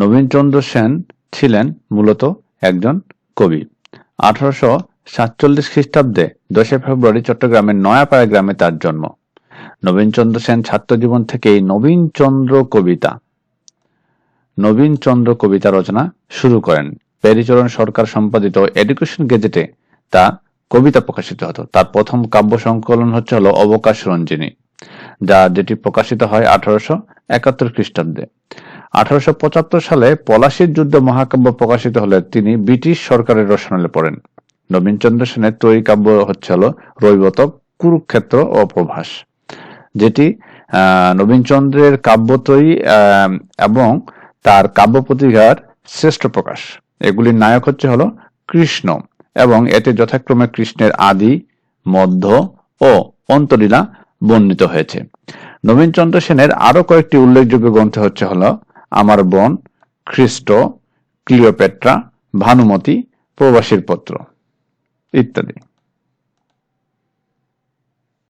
নবীনচন্দ্র সেন ছিলেন মূলত একজন কবি। আঠারোশো সাতচল্লিশ খ্রিস্টাব্দে দশই ফেব্রুয়ারি চট্টগ্রামের নয়াপাড়া গ্রামে তার জন্ম। নবীনচন্দ্র সেন ছাত্রজীবন থেকেই নবীনচন্দ্র কবিতা নবীনচন্দ্র কবিতা রচনা শুরু করেন। পেরিচরণ সরকার সম্পাদিত এডুকেশন গেজেটে তা কবিতা প্রকাশিত হতো। তার প্রথম কাব্য সংকলন হচ্ছে হলো অবকাশ রঞ্জিনী, যা যেটি প্রকাশিত হয় আঠারোশো একাত্তর খ্রিস্টাব্দে। আঠারোশো পঁচাত্তর সালে পলাশীর যুদ্ধ মহাকাব্য প্রকাশিত হলে তিনি ব্রিটিশ সরকারের রসনালে পড়েন। নবীনচন্দ্র সেনের তৈরি কাব্য হচ্ছে হলো রৈবতক কুরুক্ষেত্র ও প্রভাস যেটি নবীনচন্দ্রের কাব্যত্রয়ী আহ, এবং তার কাব্য পত্রিকার শ্রেষ্ঠ প্রকাশ। এগুলির নায়ক হচ্ছে হলো কৃষ্ণ এবং এতে যথাক্রমে কৃষ্ণের আদি মধ্য ও অন্তলীলা বর্ণিত হয়েছে। নবীনচন্দ্র সেনের আরও কয়েকটি উল্লেখযোগ্য গ্রন্থ হচ্ছে হলো আমার বোন খ্রিস্ট ক্লিওপেট্রা ভানুমতি প্রবাসীর পত্র ইত্যাদি।